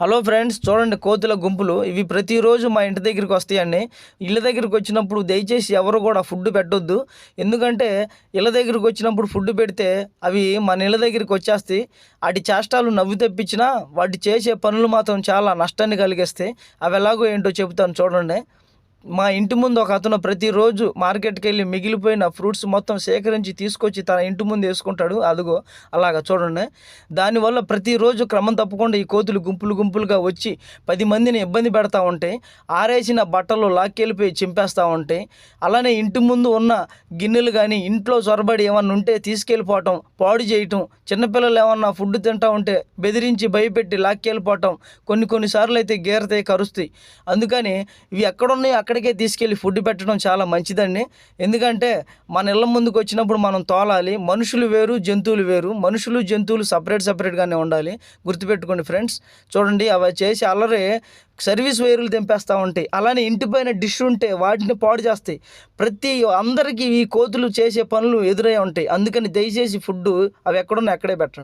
Hello friends చూడండి కోతుల గుంపులు. ఇవి ప్రతిరోజు మా ఇంటి దగ్గరికి వస్తాయండి. ఇళ్ళ దగ్గరికి వచ్చినప్పుడు దయచేసి ఎవరు కూడా ఫుడ్ పెట్టొద్దు. ఎందుకంటే ఇళ్ళ దగ్గరికి వచ్చినప్పుడు ఫుడ్ పెడితే అవి మన ఇళ్ళ దగ్గరికి వచ్చేస్తాయి. వాటి చేష్టాలు నవ్వు తెప్పించినా వాటి చేసే పనులు మాత్రం చాలా నష్టాన్ని కలిగిస్తాయి. అవి ఎలాగో ఏంటో చెబుతాను చూడండి. మా ఇంటి ముందు ఒక అతను ప్రతిరోజు మార్కెట్కి వెళ్ళి మిగిలిపోయిన ఫ్రూట్స్ మొత్తం సేకరించి తీసుకొచ్చి తన ఇంటి ముందు వేసుకుంటాడు. అదిగో అలాగా చూడండి. దానివల్ల ప్రతిరోజు క్రమం తప్పకుండా ఈ కోతులు గుంపులు గుంపులుగా వచ్చి పది మందిని ఇబ్బంది పెడతా ఉంటాయి ఆరేసిన బట్టలు లాక్కెళ్ళిపోయి చింపేస్తూ ఉంటాయి అలానే ఇంటి ముందు ఉన్న గిన్నెలు కానీ ఇంట్లో చొరబడి ఏమన్నా ఉంటే తీసుకెళ్ళిపోవటం పాడు చేయటం చిన్నపిల్లలు ఏమన్నా ఫుడ్ తింటా ఉంటే బెదిరించి భయపెట్టి లాక్కెళ్ళిపోవటం కొన్ని కొన్నిసార్లు అయితే గేరతాయి కరుస్తాయి. అందుకని ఇవి ఎక్కడున్నాయి అక్కడికే తీసుకెళ్ళి ఫుడ్ పెట్టడం చాలా మంచిదండి. ఎందుకంటే మన ఇళ్ళ ముందుకు వచ్చినప్పుడు మనం తోలాలి. మనుషులు వేరు జంతువులు వేరు. మనుషులు జంతువులు సపరేట్ సపరేట్గానే ఉండాలి. గుర్తుపెట్టుకోండి ఫ్రెండ్స్ చూడండి అవి చేసి అల్లరి సర్వీస్ వైర్లు తెంపేస్తూ ఉంటాయి. అలానే ఇంటిపైన డిష్ ఉంటే వాటిని పాడు చేస్తాయి. ప్రతి అందరికీ ఈ కోతులు చేసే పనులు ఎదురై ఉంటాయి. అందుకని దయచేసి ఫుడ్ అవి ఎక్కడున్నా అక్కడే పెట్టండి.